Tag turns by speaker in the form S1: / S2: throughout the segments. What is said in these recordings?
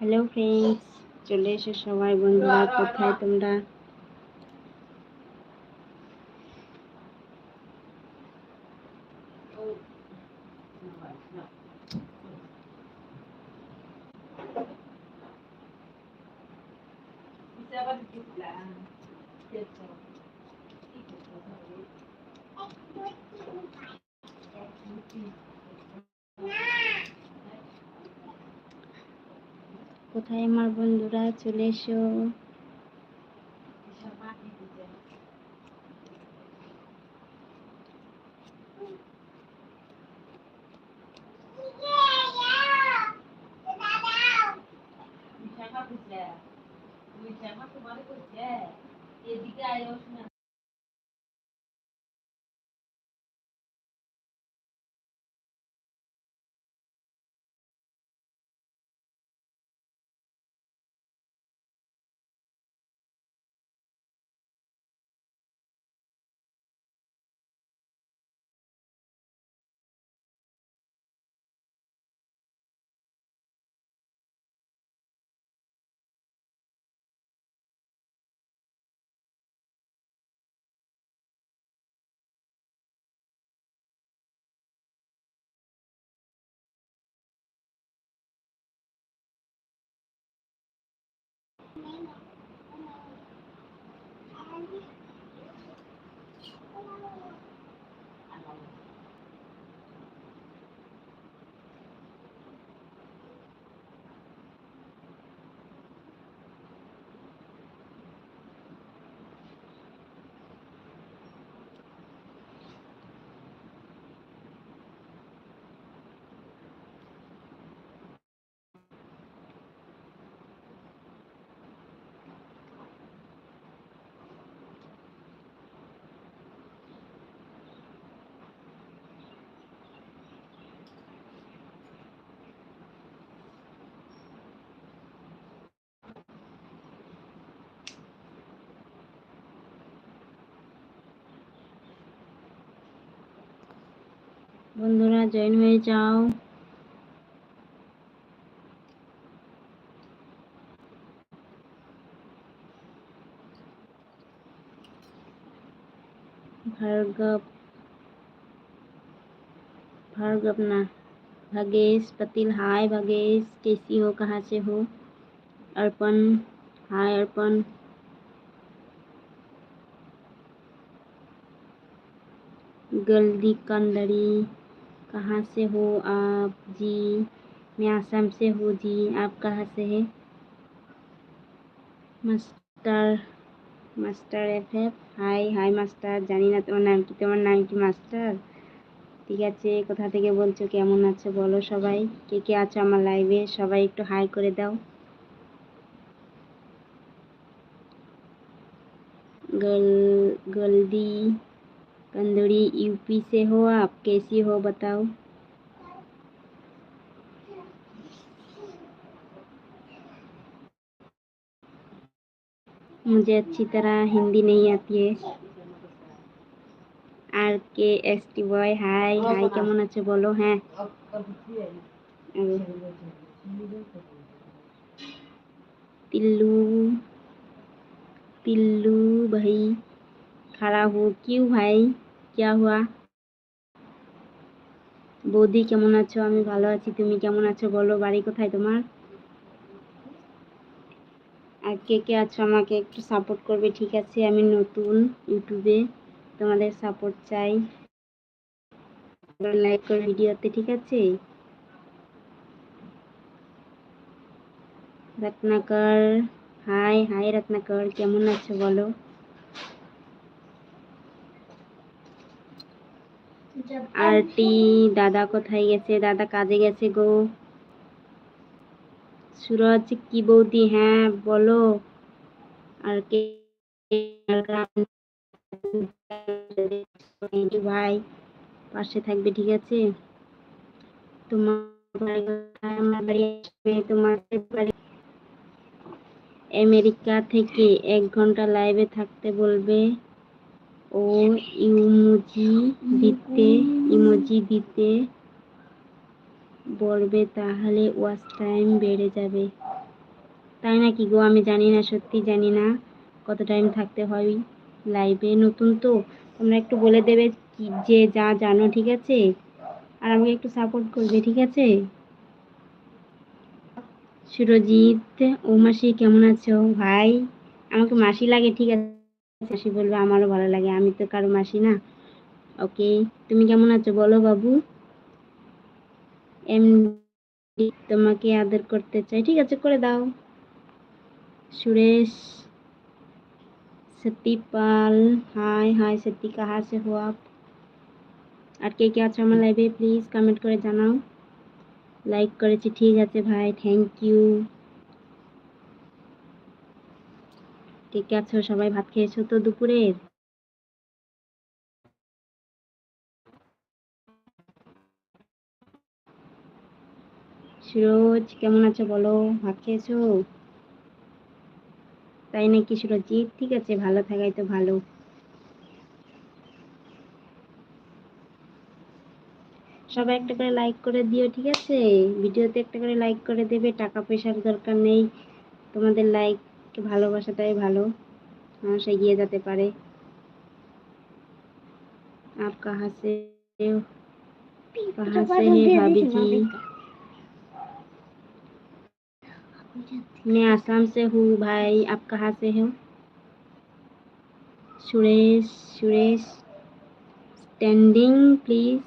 S1: Hello friends চলে এসো সবাই বন্ধুরা কোথায় তোমরা কোথায় আমার বন্ধুরা চলে এসো।
S2: এদিকে আয় না বন্ধুরা জয়েন হয়ে যাও भार्गव भार्गव ना भागेश पतिल हाय भागेश कैसी हो कहाँ से हो अर्पण हाय अर्पण गल्दी कंदड़ी कहाँ से हो आप जी मैं आसाम से हूँ जी आप कहाँ से हैं master master F F hi hi master জানি না তোমার নাম কি তোমার নাম কি মাস্টার ঠিক আছে কোথা থেকে বলছো কেমন আছো বলো সবাই কে কে আছো আমার লাইভে সবাই একটু হাই করে দাও गल गल्दी कंदड़ी यूपी से हो आप कैसी हो बताओ मुझे अच्छी तरह हिंदी नहीं आती है আর K S T boy hi hi কেমন আছে বলো হ্যাঁ तिल्लू तिल्लू भाई खड़ा हो क्यों भाई क्या हुआ বৌদি কেমন আছো আমি ভালো আছি তুমি কেমন আছো বলো বাড়ি কোথায় তোমার আর কে কে আছো আমাকে একটু সাপোর্ট করবে ঠিক আছে আমি নতুন ইউটিউবে তোমাদের সাপোর্ট চাই লাইক করে ভিডিওতে ঠিক আছে রত্নাকর হাই হাই রত্নাকর কেমন আছো বলো আরটি দাদা কোথায় গেছে? দাদা কাজে গেছে গো। সুরজ, কি বৌদি? হ্যাঁ বলো। আর কে? ভাই, পাশে থাকবে, ঠিক আছে? তোমার তোমার আমেরিকা থেকে এক ঘণ্টা লাইভে থাকতে বলবে। ও ইমোজি দিতে ইমোজি দিতে বলবে, তাহলে ওয়াচ টাইম বেড়ে যাবে। তাই নাকি গো? আমি জানি না, সত্যি জানি না কত টাইম থাকতে হয় লাইভে নতুন তো, তোমরা একটু বলে দেবে কি, যে, যা জানো, ঠিক আছে? আর আমাকে একটু সাপোর্ট করবে, ঠিক আছে? সুরজিৎ, ও মাসি কেমন আছো? ভাই, আমাকে মাসি লাগে, ঠিক আছে? মাসি বলবে, আমারও ভালো লাগে, আমি তো কারও মাসি না। ওকে, তুমি কেমন আছো বলো বাবু। এম তোমাকে আদর করতে চাই। ঠিক আছে, করে দাও। সুরেশ সত্যি পাল হাই হাই সত্যি কাহা সে হো আপ আর কে কে আছো আমার লাইভে প্লিজ কমেন্ট করে জানাও। লাইক করেছি, ঠিক আছে ভাই থ্যাংক ইউ কে কে আছো? সবাই ভাত খেয়েছো তো দুপুরের? সুরজ, কেমন আছো বলো? ভাত খেয়েছো? তাই নাকি সুরজিৎ? ঠিক আছে, ভালো থাকাই তো ভালো। সবাই একটা করে লাইক করে দিও, ঠিক আছে? ভিডিওতে একটা করে লাইক করে দেবে, টাকা পয়সার দরকার নেই। তোমাদের লাইক ভালোবাসাটাই ভালো মানুষ এগিয়ে যেতে পারে आप कहाँ से कहाँ से है भाभी जी मैं आसाम से हूँ भाई आप कहाँ से हो सुरेश सुरेश স্ট্যান্ডিং প্লিজ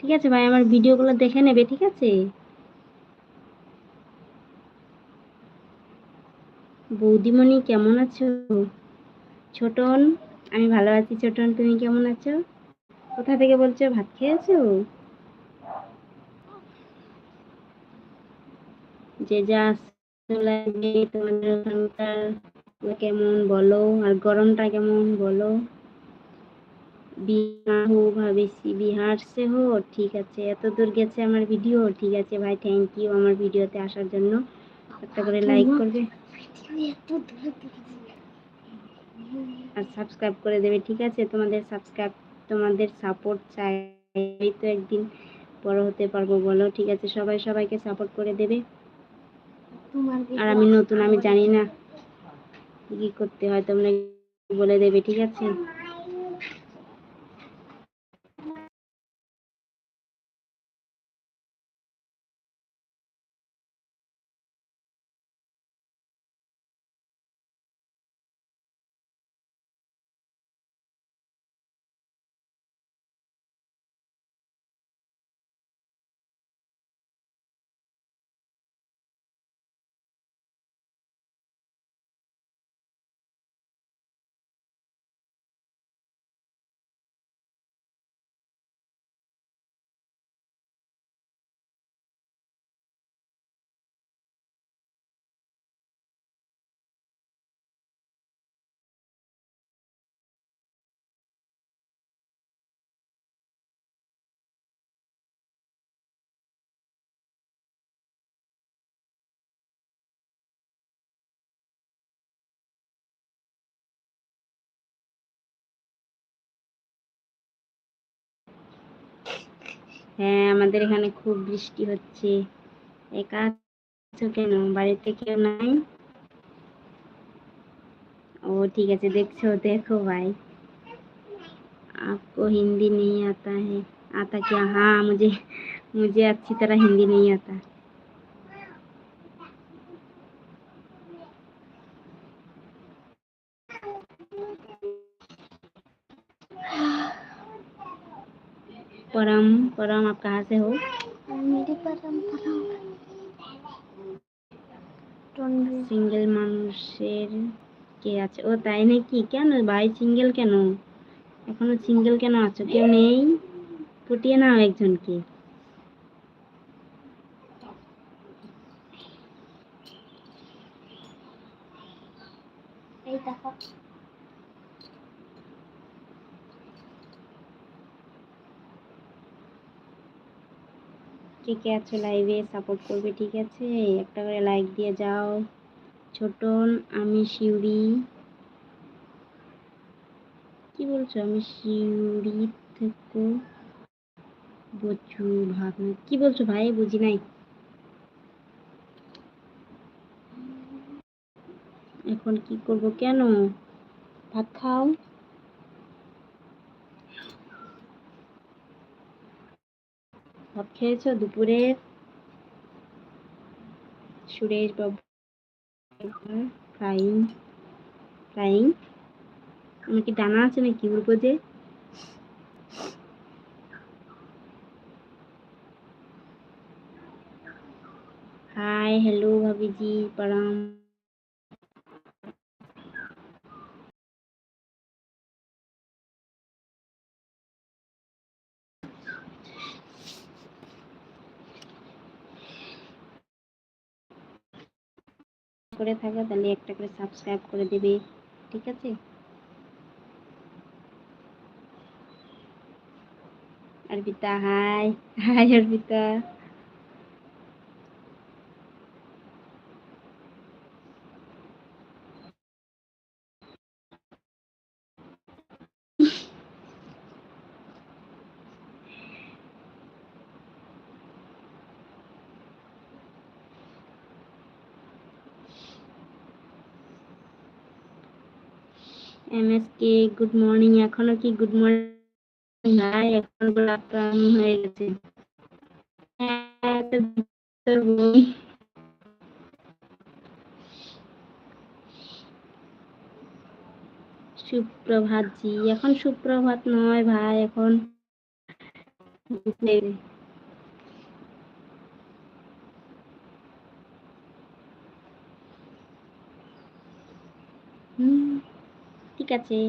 S2: ঠিক আছে ভাই আমার ভিডিওগুলো দেখে নেবে ঠিক আছে বৌদিমণি কেমন আছো? ছোটন আমি ভালো আছি ছোটন তুমি কেমন আছো? কোথা থেকে বলছো ভাত খেয়েছো? যে যা লাগে তোমাদের ওখানকার কেমন বলো আর গরমটা কেমন বলো? বিহার হো ভাবেছি বিহার সে হো ঠিক আছে। এত দূর গেছে আমার ভিডিও ঠিক আছে ভাই থ্যাংক ইউ আমার ভিডিওতে আসার জন্য। একটা করে লাইক করবে। আর সাবস্ক্রাইব করে দেবে, ঠিক আছে? তোমাদের সাবস্ক্রাইব তোমাদের সাপোর্ট চাই তো একদিন বড় হতে পারব, বলো, ঠিক আছে? সবাই সবাইকে সাপোর্ট করে দেবে। আর আমি নতুন, আমি জানি না কি করতে হয়, তোমরা বলে দেবে, ঠিক আছে? হ্যাঁ আমাদের এখানে খুব বৃষ্টি হচ্ছে একা আছো কেন বাড়িতে কেউ নাই ও ঠিক আছে দেখছো দেখো भाई आपको हिंदी नहीं आता है आता क्या हाँ मुझे मुझे अच्छी तरह हिंदी नहीं आता परम परम आप कहाँ से हो
S1: मेरी परंपरा
S2: সিঙ্গেল মানুষের কে আছে ও তাই নাকি কেন ভাই সিঙ্গেল কেন এখনো সিঙ্গেল কেন আছো কেউ নেই ফুটিয়ে নাও একজনকে
S1: এই দেখো
S2: ঠিকই কে আছো লাইভে সাপোর্ট করবে, ঠিক আছে? একটা করে লাইক দিয়ে যাও। ছোটন আমি শিউরি কি বলছো? আমি শিউরি থেকে। বচু ভাবনা। কি বলছো ভাই? বুঝি নাই। এখন কি করব? কেন? ভাত খাও। ভাত খেয়েছো? দুপুরে? সুরেশ বাবু ফ্রাইং ফ্রাইং আমার কি ডানা আছে নাকি উড়বো যে? হাই হ্যালো ভাবিজি প্রণাম করে থাকো তাহলে একটা করে সাবস্ক্রাইব করে দেবে ঠিক আছে? Arpita hi hi Arpita. M S K good morning এখনও কি গুড মর্নিং নাই, এখন গুড হয়ে গেছে হ্যাঁ। সুপ্রভাত জি এখন সুপ্রভাত নয় ভাই, এখন দুপুরে। হুম ঠিক আছে।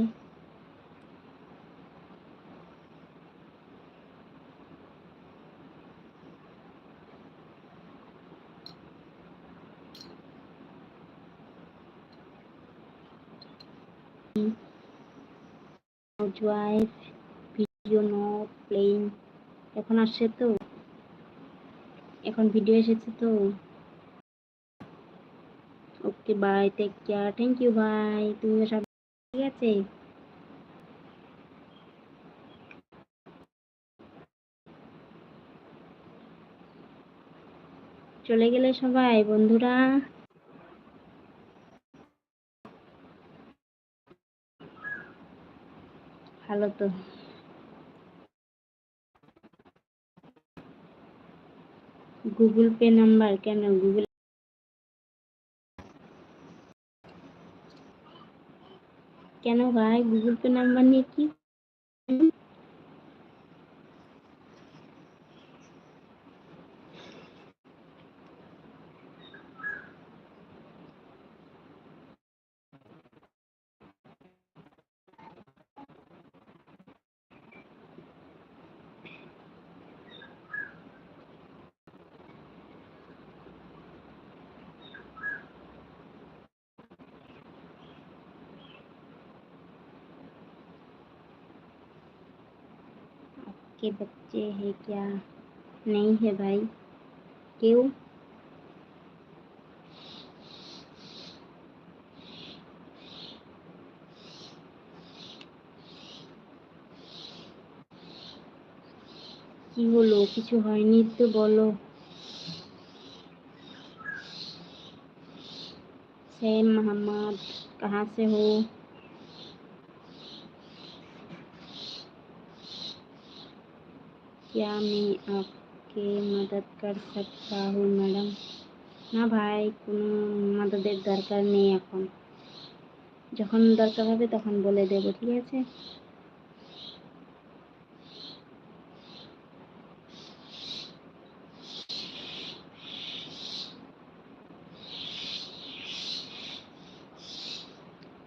S2: ভিডিও নট প্লেইং এখন আসছে তো। এখন ভিডিও এসেছে তো। Okay bye take care thank you ভাই তুমি সব আছে চলে গেলে সবাই বন্ধুরা। ভালো তো। গুগল পে নাম্বার কেন? গুগল কেন ভাই গুগল পে নাম্বার নিয়ে কি के बच्चे हैं क्या नहीं है भाई क्यों কি হলো কিছু হয়নি তো বলো सैम मोहम्मद कहाँ से हो क्या मैं आपके मदद कर सकता हूँ ম্যাডাম না ভাই কোনো মদদের দরকার নেই এখন যখন দরকার হবে তখন বলে দেবো ঠিক আছে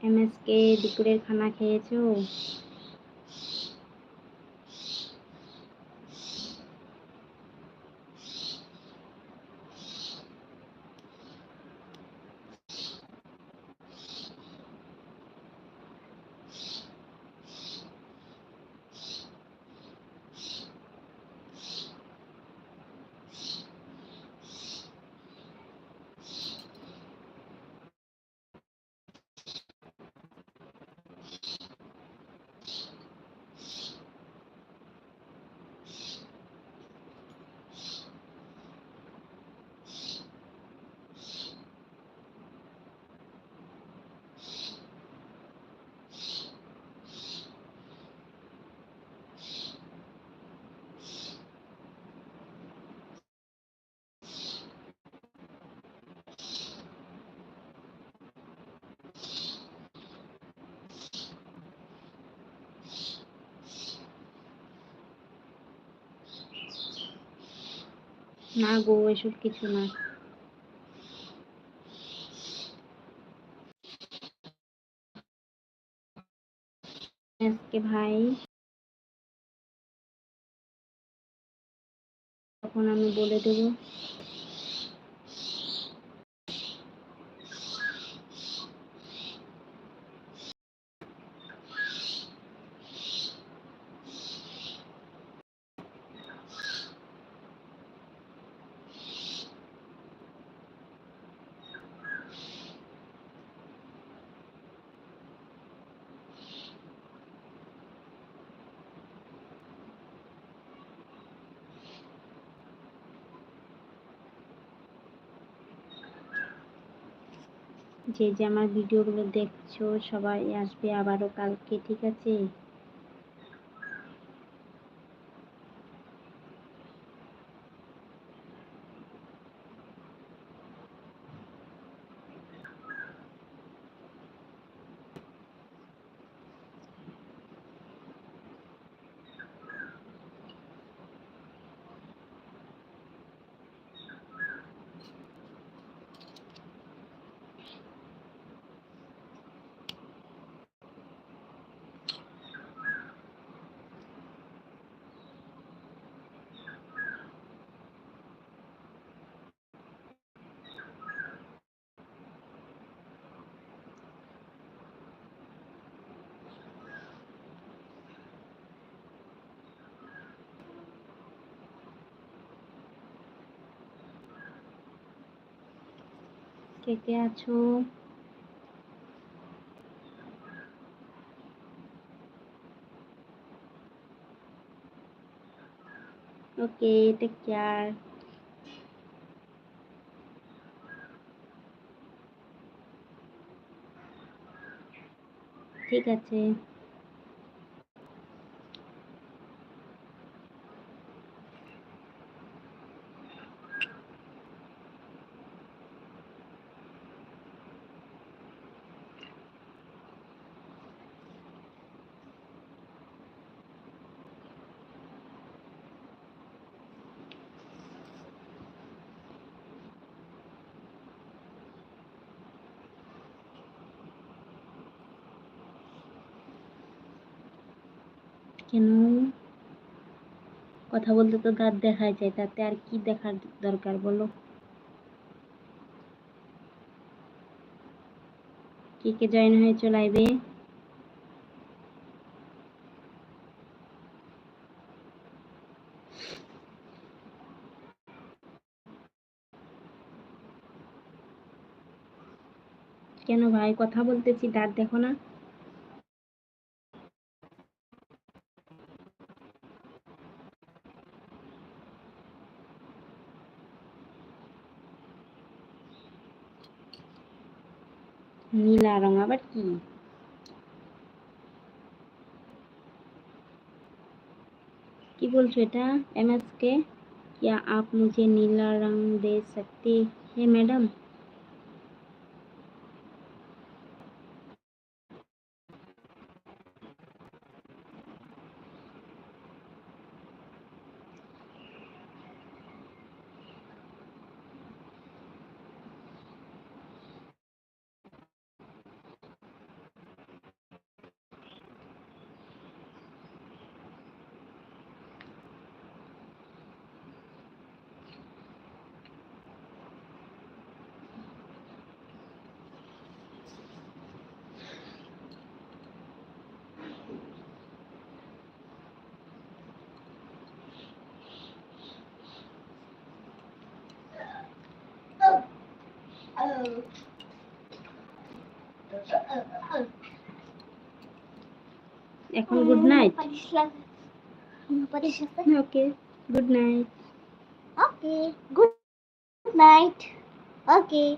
S2: এমএসকে দুপুরের খানা খেয়েছো না গো এসব কিছু না। আজকে ভাই তখন আমি বলে দেবো। যে যে আমার ভিডিওগুলো দেখছ সবাই আসবে আবারও কালকে ঠিক আছে? কে আছো? ওকে টেক কেয়ার ঠিক আছে। কেন? কথা বলতে তো দাঁত দেখাই যায়, তাতে আর কি দেখার দরকার বলো? কে কে জয়েন হয়েছো লাইভে কেন ভাই? কথা বলতেছি, দাঁত দেখো না। নীলা রং আবার কি কি বলছো এটা एमएस के क्या आप मुझे नीला रंग दे सकते हैं मैडम এখন good night okay good night
S3: Okay. Good night. Okay.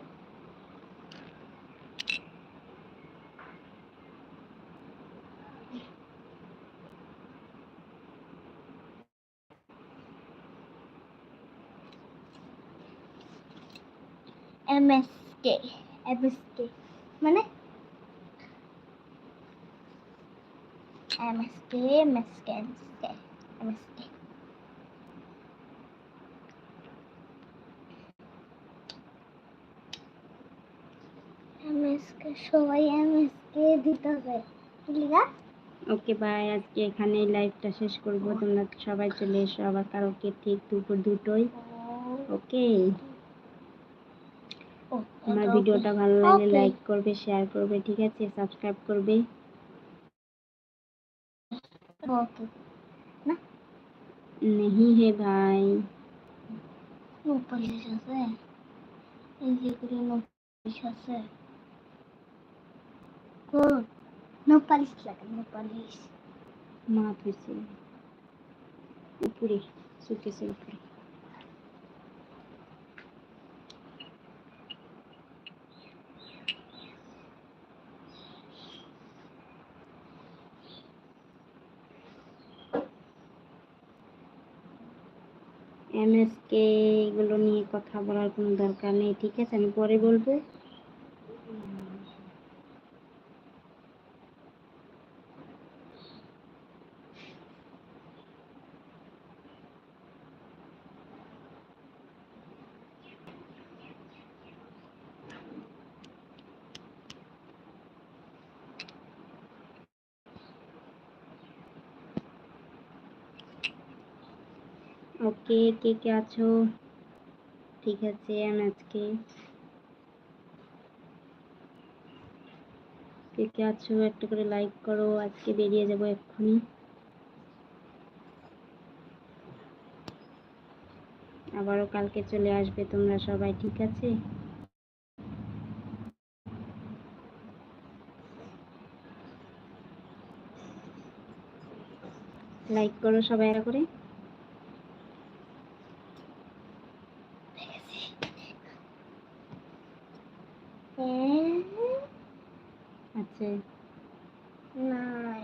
S3: কে? এমএসকে মানে? MSK MSK MSK MSK MSK সবাই এমএসকে দিতে হবে। লিখা
S2: ওকে বাই। আজকে এখানে লাইভটা শেষ করব। তোমরা সবাই চলে এসো। আবার কালকে ঠিক দুপুর দুটোই ওকে। আমার ভিডিওটা ভালো লাগলে
S3: Okay.
S2: লাইক করবে শেয়ার করবে ঠিক আছে সাবস্ক্রাইব করবে
S3: ওকে
S2: नहीं है भाई
S3: নো পালিশ আছে এই যে করে নো পালিশ আছে কো নো পালিশ লাগে নো পালিশ
S2: মাথ হয়েছে উপরে সুকেসের এমএসকে এগুলো নিয়ে কথা বলার কোনো দরকার নেই ঠিক আছে? আমি পরে বলব। ওকে, কে কে আছো? ঠিক আছে, আমি আজকে কে কে আছো একটা করে লাইক করো, আজকে বেরিয়ে যাব এক্ষুনি। আবারও কালকে চলে আসবে তোমরা সবাই, ঠিক আছে? লাইক করো সবাই একটা করে
S3: হ্যাঁ
S2: আচ্ছা
S3: নাই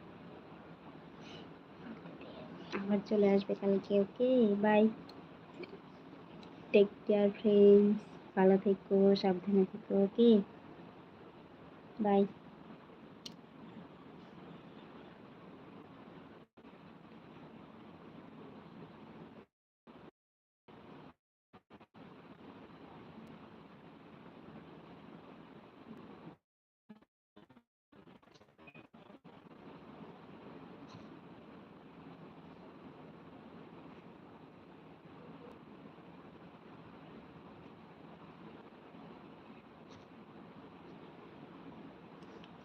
S2: আবার চলে আসবে কালকে, okay? Bye take care friends ভালো থেকো, সাবধানে থেকো, ওকে? বাই